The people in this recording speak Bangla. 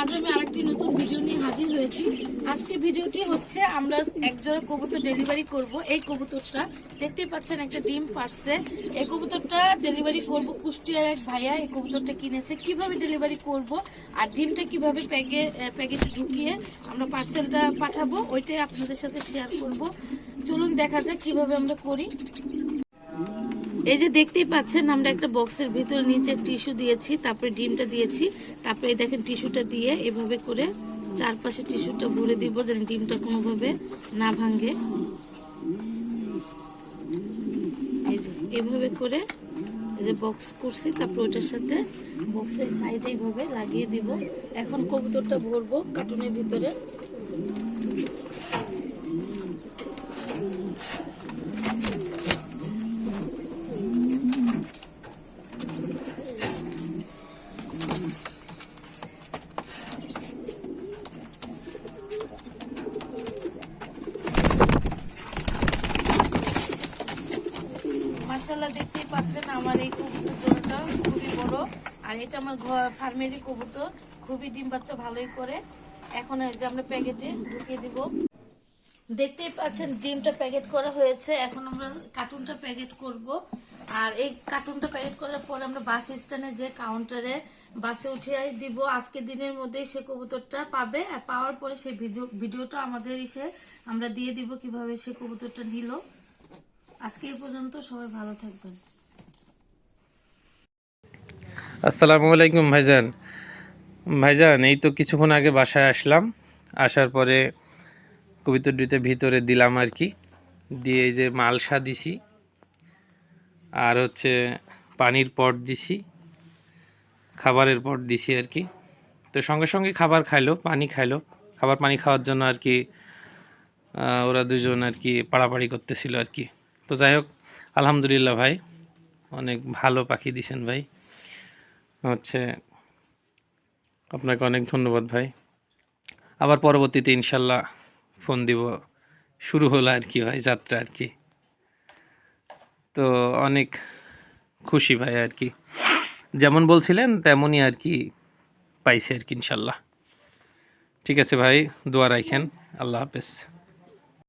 আজ আমি আরেকটি নতুন ভিডিও নিয়ে হাজির হয়েছি। আজকে ভিডিওটি হচ্ছে, আমরা একজোড়া কবুতর ডেলিভারি করব। এই কবুতরটা দেখতেই পাচ্ছেন একটা ডিম পারছে। এই কবুতরটা ডেলিভারি করব কুষ্টিয়ার এক ভাইয়া। এই কবুতরটা কিনেছে। কীভাবে ডেলিভারি করব আর ডিমটা কীভাবে প্যাকে প্যাকেটে ঢুকিয়ে আমরা পার্সেলটা পাঠাবো, ওইটাই আপনাদের সাথে শেয়ার করব। চলুন দেখা যাক কীভাবে আমরা করি। এই যে দেখতেই পাচ্ছেন, আমরা একটা বক্সের ভিতরে নিচে টিস্যু দিয়েছি, তারপরে ডিমটা দিয়েছি, তারপরে দেখেন টিস্যুটা দিয়ে এভাবে করে চারপাশে টিস্যুটা ভরে দিব যেন ডিমটা কোনোভাবে না ভাঙে। এভাবে করে এই যে বক্স করছি, তারপর ওইটার সাথে বক্সের সাইডে এইভাবে লাগিয়ে দিব। এখন কবুতরটা ভরবো কার্টুনের ভিতরে। মাসাল্লাহ দেখতেই পাচ্ছেন আমার এই কবুতর জোড়াটা, খুবই বড়। আর এটা আমার ঘর, ফার্মেরই কবুতর, খুবই ডিম বাচ্চা, ভালোই করে। এখন যে আমরা প্যাকেটে ঢুকিয়ে দিব। দেখতেই পাচ্ছেন, ডিমটা প্যাকেট করা হয়েছে। এখন আমরা কার্টুনটা প্যাকেট করব। আর এই কার্টুনটা প্যাকেট করার পর আমরা বাস স্ট্যান্ডে যে কাউন্টারে বাসে উঠিয়ে দিব। আজকে দিনের মধ্যেই সে কবুতরটা পাবে। আর পাওয়ার পরে সেই ভিডিও, ভিডিওটা আমাদের এসে আমরা দিয়ে দিব কীভাবে সে কবুতরটা নিল। আজকে পর্যন্ত, সবাই ভালো থাকবেন। আসসালামু আলাইকুম ভাইজান। ভাইজান, এই তো কিছুক্ষণ আগে বাসায় আসলাম। আসার পরে কবিতর দুইটা ভিতরে দিলাম আর কি। দিয়ে এই যে মালসা দিছি। আর হচ্ছে পানির পট দিছি। খাবারের পট দিছি আর কি। তো সঙ্গে সঙ্গে খাবার খাইলো, পানি খাইলো। খাবার পানি খাওয়ার জন্য আর কি ওরা দুজন আর কি পাড়াপাড়ি করতেছিল আর কি। তো যাই হোক, আলহামদুলিল্লাহ ভাই। অনেক ভালো পাখি দিছেন ভাই। হচ্ছে, আপনাকে অনেক ধন্যবাদ ভাই। আবার পরবর্তীতে ইনশাল্লাহ ফোন দিব। শুরু হলো আর কি ভাই, যাত্রা আর কি। তো অনেক খুশি ভাই আর কি। যেমন বলছিলেন, তেমনই আর কি পাইছে আর কি ইনশাল্লাহ। ঠিক আছে ভাই, দোয়া রাখেন। আল্লাহ হাফেজ।